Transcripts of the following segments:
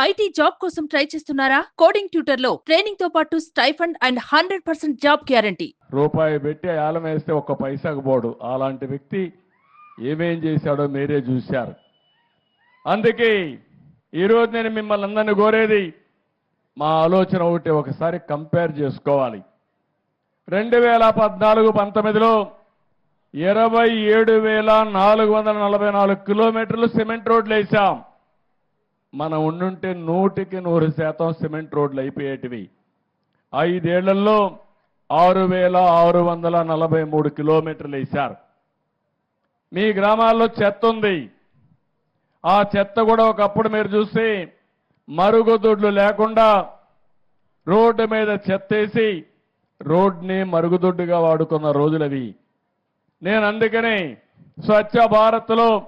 IT job కోసం try చేస్తున్నారా? Coding ట్యూటర్లో ట్రైనింగ్తో పాటు stipend and hundred percent job guarantee. రూపాయి పెట్టి ఆలం వేస్తే ఒక్క పైసాకు పోడు. అలాంటి వ్యక్తి ఏమేం చేశాడో మీరే చూశారు. అందుకే ఈరోజు నేను మిమ్మల్ని అందరిని కోరేది మా ఆలోచన ఒకటి ఒకసారి కంపేర్ చేసుకోవాలి. రెండు వేల పద్నాలుగు పంతొమ్మిదిలో ఇరవై ఏడు వేల నాలుగు వందల నలభై నాలుగు కిలోమీటర్లు సిమెంట్ రోడ్లు వేసాం మనం ఉండుంటే నూటికి నూరు శాతం సిమెంట్ రోడ్లు అయిపోయేటివి. ఐదేళ్ళలో ఆరు వేల ఆరు వందల నలభై మూడు కిలోమీటర్లు వేశారు. మీ గ్రామాల్లో చెత్త ఉంది. ఆ చెత్త కూడా ఒకప్పుడు మీరు చూస్తే మరుగుదొడ్లు లేకుండా రోడ్డు మీద చెత్తేసి రోడ్ని మరుగుదొడ్డుగా వాడుకున్న రోజులవి నేను అందుకనే స్వచ్ఛ భారత్లో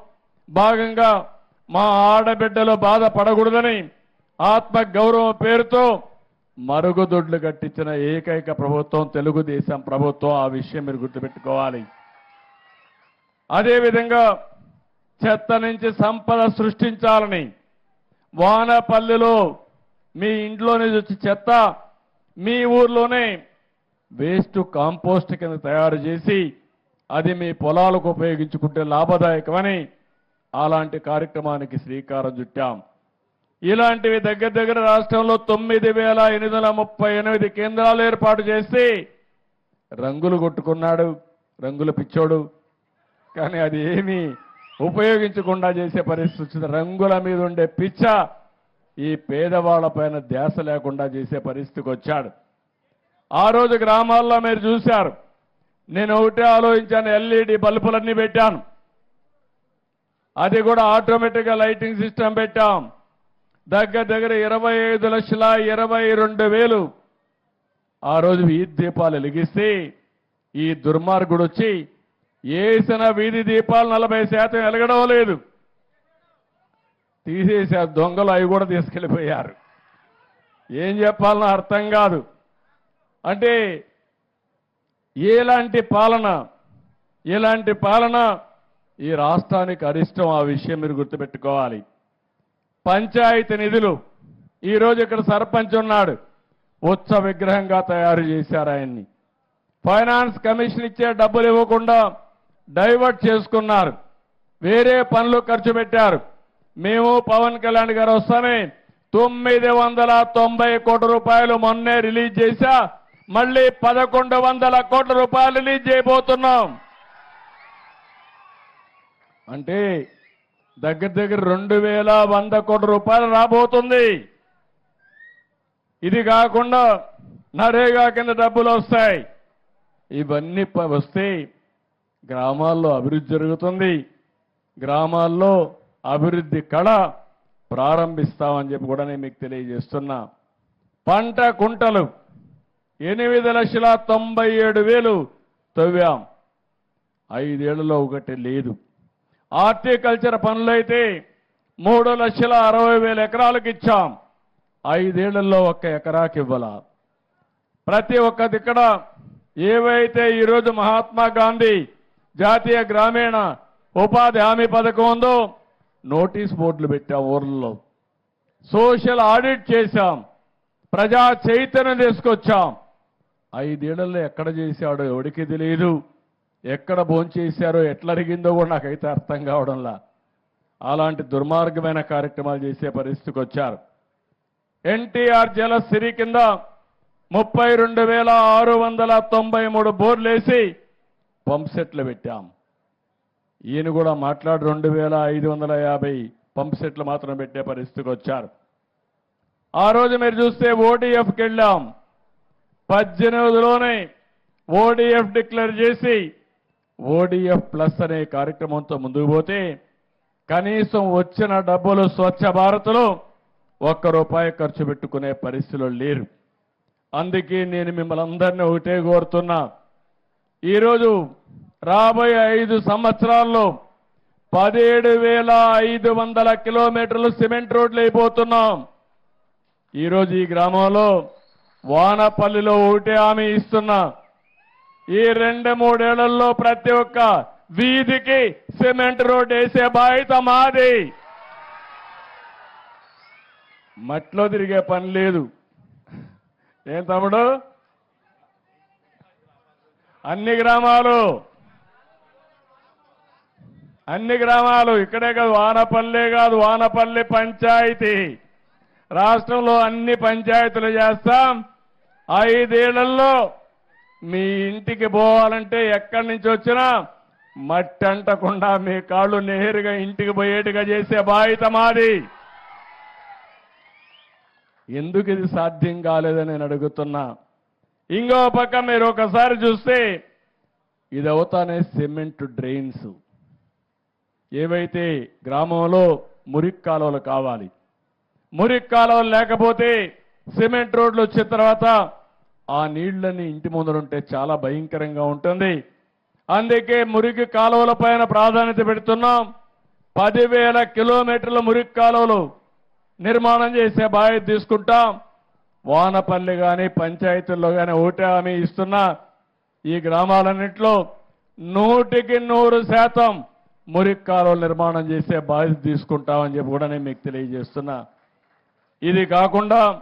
భాగంగా మా ఆడబిడ్డలు బాధపడకూడదని ఆత్మ గౌరవం పేరుతో మరుగుదొడ్లు కట్టించిన ఏకైక ప్రభుత్వం తెలుగుదేశం ప్రభుత్వం. ఆ విషయం మీరు గుర్తుపెట్టుకోవాలి. అదేవిధంగా చెత్త నుంచి సంపద సృష్టించాలని వానపల్లిలో మీ ఇంట్లో నుంచి వచ్చి చెత్త మీ ఊర్లోనే వేస్ట్ కాంపోస్ట్ కింద తయారు చేసి అది మీ పొలాలకు ఉపయోగించుకుంటే లాభదాయకమని అలాంటి కార్యక్రమానికి శ్రీకారం చుట్టాం. ఇలాంటివి దగ్గర దగ్గర రాష్ట్రంలో తొమ్మిది వేల ఎనిమిది వందల ముప్పై ఎనిమిది కేంద్రాలు ఏర్పాటు చేసి రంగులు కొట్టుకున్నాడు రంగుల పిచ్చోడు. కానీ అది ఏమీ ఉపయోగించకుండా చేసే పరిస్థితి వచ్చింది. రంగుల మీద ఉండే పిచ్చ ఈ పేదవాళ్ళ పైన ధ్యాస లేకుండా చేసే పరిస్థితికి వచ్చాడు. ఆ రోజు గ్రామాల్లో మీరు చూశారు. నేను ఒకటే ఆలోచించాను ఎల్ఈడి బల్బులన్నీ పెట్టాను. అది కూడా ఆటోమేటిక్గా లైటింగ్ సిస్టమ్ పెట్టాం. దగ్గర దగ్గర ఇరవై ఐదు లక్షల ఇరవై రెండు వేలు. ఆ రోజు వీధి దీపాలు వెలిగిస్తే ఈ దుర్మార్గుడు వచ్చి వేసిన వీధి దీపాలు నలభై శాతం వెలగడం లేదు. తీసేశారు దొంగలు అవి కూడా తీసుకెళ్ళిపోయారు. ఏం చెప్పాలనో అర్థం కాదు. అంటే ఎలాంటి పాలన ఎలాంటి పాలన ఈ రాష్ట్రానికి అరిష్టం ఆ విషయం మీరు గుర్తుపెట్టుకోవాలి. పంచాయతీ నిధులు. ఈరోజు ఇక్కడ సర్పంచ్ ఉన్నాడు. ఉత్సవ విగ్రహంగా తయారు చేశారు ఆయన్ని. ఫైనాన్స్ కమిషన్ ఇచ్చే డబ్బులు ఇవ్వకుండా డైవర్ట్ చేసుకున్నారు. వేరే పనులు ఖర్చు పెట్టారు. మేము పవన్ కళ్యాణ్ గారు వస్తానే తొమ్మిది వందల తొంభై కోట్ల రూపాయలు మొన్నే రిలీజ్ చేశా. మళ్ళీ పదకొండు వందల కోట్ల రూపాయలు రిలీజ్ చేయబోతున్నాం. అంటే దగ్గర దగ్గర రెండు వేల వంద కోట్ల రూపాయలు రాబోతుంది. ఇది కాకుండా నరేగా కింద డబ్బులు వస్తాయి. ఇవన్నీ వస్తే గ్రామాల్లో అభివృద్ధి జరుగుతుంది. గ్రామాల్లో అభివృద్ధి కళ ప్రారంభిస్తామని చెప్పి కూడా నేను మీకు తెలియజేస్తున్నా. పంట కుంటలు ఎనిమిది లక్షల తొంభై ఏడు వేలు తవ్వాం. ఐదేళ్ళలో ఒకటి లేదు. హార్టికల్చర్ పనులైతే మూడు లక్షల అరవై వేల ఎకరాలకు ఇచ్చాం. ఐదేళ్ళలో ఒక్క ఎకరాకి ఇవ్వాల. ప్రతి ఒక్కది ఇక్కడ ఏవైతే ఈరోజు మహాత్మా గాంధీ జాతీయ గ్రామీణ ఉపాధి హామీ పథకం ఉందో నోటీస్ బోర్డులు పెట్టాం ఊర్లలో సోషల్ ఆడిట్ చేశాం. ప్రజా చైతన్యం తీసుకొచ్చాం. ఐదేళ్ళలో ఎక్కడ చేశాడో ఎవడికి తెలియదు ఎక్కడ భోంచేశారో ఎట్లా అడిగిందో కూడా నాకైతే అర్థం కావడంలా. అలాంటి దుర్మార్గమైన కార్యక్రమాలు చేసే పరిస్థితికి వచ్చారు. ఎన్టీఆర్ జల సిరి కింద ముప్పై రెండు వేల ఆరు వందల తొంభై మూడు బోర్లు వేసి పంప్ సెట్లు పెట్టాం. ఈయన కూడా మాట్లాడి రెండు వేల ఐదు వందల యాభై పంప్ సెట్లు మాత్రం పెట్టే పరిస్థితికి వచ్చారు. ఆ రోజు మీరు చూస్తే ఓడిఎఫ్కి వెళ్ళాం. పద్దెనిమిదిలోనే ఓడిఎఫ్ డిక్లేర్ చేసి ఓడిఎఫ్ ప్లస్ అనే కార్యక్రమంతో ముందుకు పోతే కనీసం వచ్చిన డబ్బులు స్వచ్ఛ భారత్లో ఒక్క రూపాయి ఖర్చు పెట్టుకునే పరిస్థితిలో లేరు. అందుకే నేను మిమ్మల్ని అందరినీ ఒకటే కోరుతున్నా. ఈరోజు రాబోయే ఐదు సంవత్సరాల్లో పదిహేడు వేల ఐదు వందల కిలోమీటర్లు సిమెంట్ రోడ్లు అయిపోతున్నాం. ఈరోజు ఈ గ్రామంలో వానపల్లిలో ఒకటే హామీ ఇస్తున్నా. ఈ రెండు మూడేళ్ళలో ప్రతి ఒక్క వీధికి సిమెంట్ రోడ్ వేసే బాధ్యత మాది. మట్లో తిరిగే పని లేదు. ఏం తమ్ముడు? అన్ని గ్రామాలు. అన్ని గ్రామాలు. ఇక్కడే కాదు వానపల్లి కాదు వానపల్లి పంచాయతీ. రాష్ట్రంలో అన్ని పంచాయతీలు చేస్తాం. ఐదేళ్ళలో మీ ఇంటికి పోవాలంటే ఎక్కడి నుంచి వచ్చినా మట్టి అంటకుండా మీ కాళ్ళు నేరుగా ఇంటికి పోయేట్టుగా చేసే బాధ్యత మాది. ఎందుకు ఇది సాధ్యం కాలేదని నేను అడుగుతున్నా. ఇంకో పక్క మీరు ఒకసారి చూస్తే ఇది అవుతానే సిమెంట్ డ్రైన్స్. ఏవైతే గ్రామంలో మురికి కాలువలు కావాలి. మురికి కాలువలు లేకపోతే సిమెంట్ రోడ్లు వచ్చిన తర్వాత ఆ నీళ్ళని ఇంటి ముందరుంటే చాలా భయంకరంగా ఉంటుంది. అందుకే మురికి కాలువల పైన ప్రాధాన్యత పెడుతున్నాం. పదివేల కిలోమీటర్ల మురికి కాలువలు నిర్మాణం చేసే బాధ్యత తీసుకుంటాం. వానపల్లి కానీ పంచాయతీల్లో కానీ ఒకటే హామీ ఇస్తున్నా. ఈ గ్రామాలన్నింటిలో నూటికి నూరు శాతం మురికి కాలువలు నిర్మాణం చేసే బాధ్యత తీసుకుంటామని చెప్పి కూడా నేను మీకు తెలియజేస్తున్నా. ఇది కాకుండా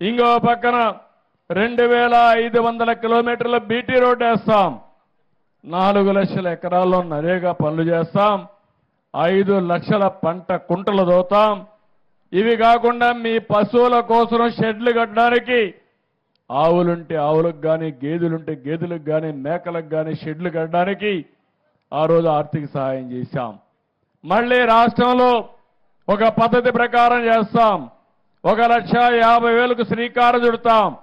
ఇంకో పక్కన రెండు వేల ఐదు వందల కిలోమీటర్ల బీటీ రోడ్ వేస్తాం. నాలుగు లక్షల ఎకరాల్లో నరేగా పనులు చేస్తాం. ఐదు లక్షల పంట కుంటలు దోతాం. ఇవి కాకుండా మీ పశువుల కోసం షెడ్లు కట్టడానికి ఆవులుంటే ఆవులకు కానీ గేదెలుంటే గేదెలకు కానీ మేకలకు కానీ షెడ్లు కట్టడానికి ఆ రోజు ఆర్థిక సహాయం చేశాం. మళ్ళీ రాష్ట్రంలో ఒక పద్ధతి ప్రకారం చేస్తాం. ఒక లక్ష యాభై వేలకు శ్రీకారం చుడతాం.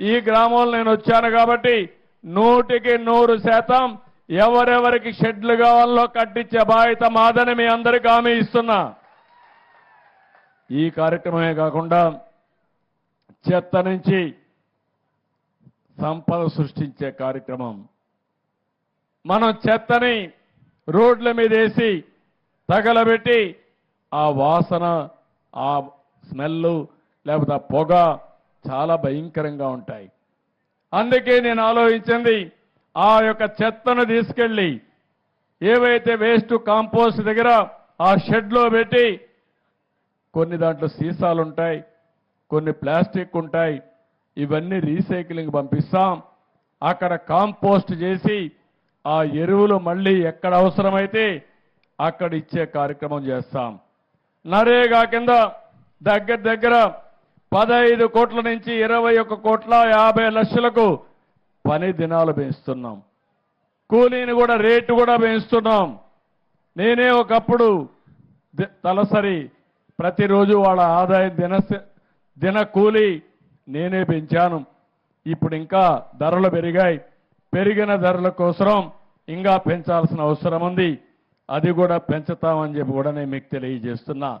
ఈ గ్రామంలో నేను వచ్చాను కాబట్టి నూటికి నూరు శాతం ఎవరెవరికి షెడ్లు కావాలో కట్టించే బాధ్యత మాదని మీ అందరికీ హామీ ఇస్తున్నా. ఈ కార్యక్రమమే కాకుండా చెత్త నుంచి సంపద సృష్టించే కార్యక్రమం. మనం చెత్తని రోడ్ల మీద వేసి తగలబెట్టి ఆ వాసన ఆ స్మెల్ లేకపోతే పొగ చాలా భయంకరంగా ఉంటాయి. అందుకే నేను ఆలోచించింది ఆ యొక్క చెత్తను తీసుకెళ్ళి ఏవైతే వేస్ట్ కాంపోస్ట్ దగ్గర ఆ షెడ్లో పెట్టి కొన్ని దాంట్లో సీసాలు ఉంటాయి కొన్ని ప్లాస్టిక్ ఉంటాయి ఇవన్నీ రీసైక్లింగ్ పంపిస్తాం. అక్కడ కాంపోస్ట్ చేసి ఆ ఎరువులు మళ్ళీ ఎక్కడ అవసరమైతే అక్కడ ఇచ్చే కార్యక్రమం చేస్తాం. నరేగా కింద దగ్గర దగ్గర పదహైదు కోట్ల నుంచి ఇరవై ఒక కోట్ల యాభై లక్షలకు పని దినాలు పెంచుతున్నాం కూలీని కూడా రేటు కూడా పెంచుతున్నాం నేనే ఒకప్పుడు తలసరి ప్రతిరోజు వాళ్ళ ఆదాయం దిన దిన కూలి నేనే పెంచాను. ఇప్పుడు ఇంకా ధరలు పెరిగాయి. పెరిగిన ధరల కోసం ఇంకా పెంచాల్సిన అవసరం ఉంది. అది కూడా పెంచుతామని చెప్పి కూడా నేను మీకు తెలియజేస్తున్నా.